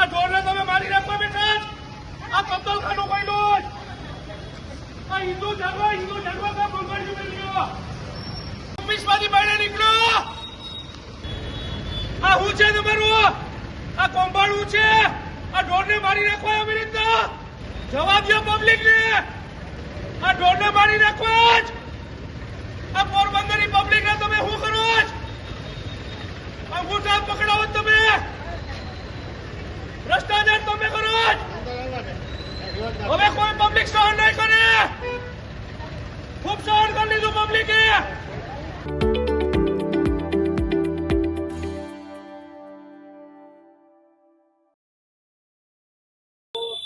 આ ઢોરને તમે મારી નાખવા બેઠા આ કતલખાનું કોઈ આ હિન્દુ ધર્મ હિન્દુ ધર્મ કા બંગાળી મેલ્યો ઓફિસમાંથી બહાર નીકળો. આ હું છે તમારું? આ કોમ્પાઉન્ડ છે? આ ઢોરને મારી નાખવા આવી રીતના જવાબ દો પબ્લિક ને. આ ઢોરને મારી નાખવા જ આ પોરબંદરની પબ્લિક ને તમે શું કરો જ આ અંગૂઠા પકડાવો જ તમે ભ્રષ્ટાચાર તમે કરો હવે કોઈ પબ્લિક સહન નહીં કરે ખૂબ સહન કરી લીધું પબ્લિકે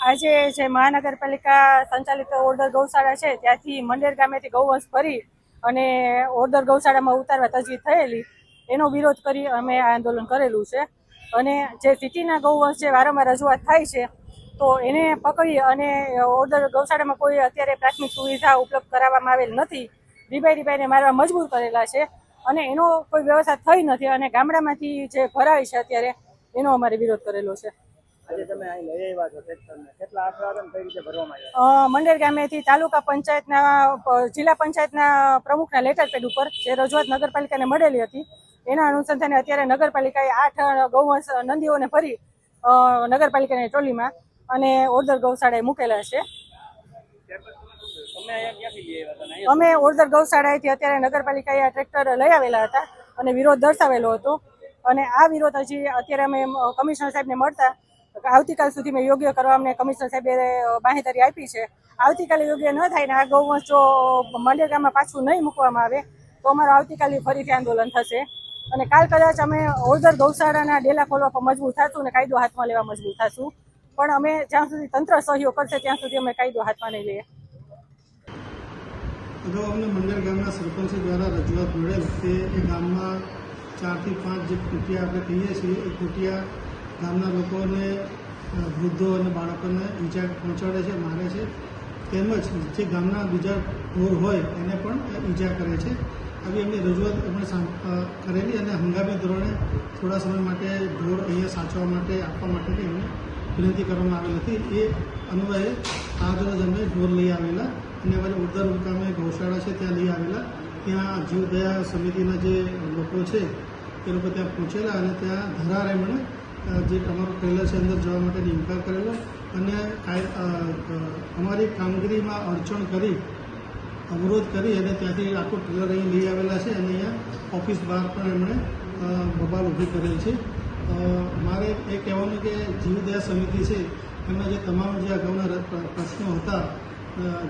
આજે જે મહાનગરપાલિકા સંચાલિત ઓર્ડર ગૌશાળા છે, ત્યાંથી મંડેર ગામેથી ગૌવંશ ભરી અને ઓર્ડર ગૌશાળામાં ઉતારવા તજવીજ થયેલી. એનો વિરોધ કરી અમે આ આંદોલન કરેલું છે. અને જે સિટીના ગૌવંશ છે વારંવાર રજૂઆત થાય છે તો એને પકડી અને ઓર્ડર ગૌશાળામાં કોઈ અત્યારે પ્રાથમિક સુવિધા ઉપલબ્ધ કરાવવામાં આવેલ નથી. રીબાઈ રીબાઈને મારવા મજબૂર કરેલા છે અને એનો કોઈ વ્યવસ્થા થઈ નથી અને ગામડામાંથી જે ભરાય છે અત્યારે એનો અમારે વિરોધ કરેલો છે. મંડેર ગામેથી તાલુકા પંચાયતના જિલ્લા પંચાયતના પ્રમુખના લેટર પેડ ઉપર જે રજૂઆત નગરપાલિકાને મળેલી હતી એના અનુસંધાને અત્યારે નગરપાલિકાએ આઠ ગૌવંશ નંદીઓને ફરી નગરપાલિકાની ટોલીમાં અને ઓરદર ગૌશાળાએ મૂકેલા છે. અમે ઓરદર ગૌશાળાએથી અત્યારે નગરપાલિકાએ આ ટ્રેક્ટર લઈ આવેલા હતા અને વિરોધ દર્શાવેલો હતો. અને આ વિરોધ હજી અત્યારે અમે કમિશનર સાહેબને મળતા આવતીકાલ સુધી મેં યોગ્ય કરવા અમને કમિશનર સાહેબે અ, આપી છે. આવતીકાલે યોગ્ય ન થાય ને આ ગૌવંશ જો મંડેરગામાં પાછું નહીં મૂકવામાં આવે તો અમારું આવતીકાલે ફરીથી આંદોલન થશે. અને કાલ કદાચ અમે ઓરદર ગૌશાળાના ડેલા ખોલવા પર મજબૂર થશું અને કાયદો હાથમાં લેવા મજબૂર થશું. પણ અમે જ્યાં સુધી તંત્ર સહયોગ કરશે ત્યાં સુધી અમે કાયદો હાથમાં નહીં લઈએ. અગાઉ અમને મંડળ ગામના સરપંચ દ્વારા રજૂઆત મળેલ કે એ ગામમાં ચારથી પાંચ જે કુટિયા આપણે કહીએ છીએ, એ કુટિયા ગામના લોકોને વૃદ્ધો અને બાળકોને ઈજા પહોંચાડે છે, મારે છે. તેમજ જે ગામના બીજા ઢોર હોય, એને પણ ઈજા કરે છે. આવી એમની રજૂઆત એમણે કરેલી અને હંગામી ધોરણે થોડા સમય માટે ઢોર અહીંયા સાચવવા માટે, આપવા માટેની એમને વિનંતી કરવામાં આવેલ હતી. એ અન્વયે આજ રોજ અમે ઢોર લઈ આવેલા અને અમારી ઉદ્દર મુકામે ગૌશાળા છે, ત્યાં લઈ આવેલા. ત્યાં જીવદયા સમિતિના જે લોકો છે, એ લોકો ત્યાં પહોંચેલા અને ત્યાં ધરાર એમણે જે અમારો ટ્રેલર છે અંદર જવા માટે ઇન્કાર કરેલો અને અમારી કામગીરીમાં અડચણ કરી અવરોધ કરી અને ત્યાંથી આખો ટ્રેલર અહીં લઈ આવેલા છે અને અહીંયા ઓફિસ બહાર પણ એમણે બબાલ ઊભી કરેલ છે. મારે એ કહેવાનું કે જીવદયા સમિતિ છે, એમના જે તમામ જે અગાઉના પ્રશ્નો હતા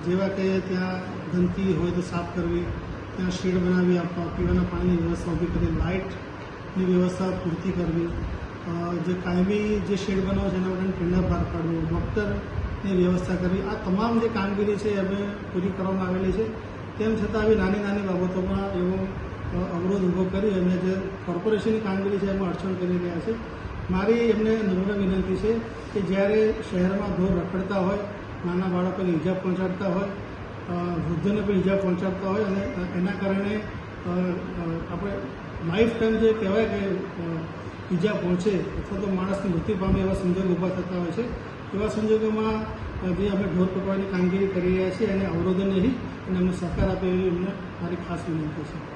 જેવા કે ત્યાં ગંદકી હોય તો સાફ કરવી, ત્યાં શેડ બનાવી આપવા, પીવાના પાણીની વ્યવસ્થા ઊભી કરી લાઇટની વ્યવસ્થા પૂરતી કરવી જે કાયમી જે શેડ બનાવો છે એના માટે ટેન્ડર બહાર પાડવું ડૉક્ટરની વ્યવસ્થા કરવી આ તમામ જે કામગીરી છે અમે પૂરી કરવામાં આવેલી છે. તેમ છતાં આવી નાની નાની બાબતોમાં એવો અવરોધ ઊભો કરી અને જે કોર્પોરેશનની કામગીરી છે એમાં અડચણ કરી રહ્યા છે. મારી એમને નમ્ર વિનંતી છે કે જ્યારે શહેરમાં ઢોર રખડતા હોય, નાના બાળકોને ઈજા પહોંચાડતા હોય વૃદ્ધોને પણ ઈજા પહોંચાડતા હોય અને એના કારણે આપણે લાઈફ ટાઈમ જે કહેવાય કે ઈજા પહોંચે અથવા તો માણસને મૃત્યુ પામે એવા સંજોગ ઊભા થતા હોય છે. એવા સંજોગોમાં જે અમે ઢોર પકડવાની કામગીરી કરી રહ્યા છીએ એને અવરોધો નહીં, અને અમને સહકાર આપે એવી અમને મારી ખાસ વિનંતી છે.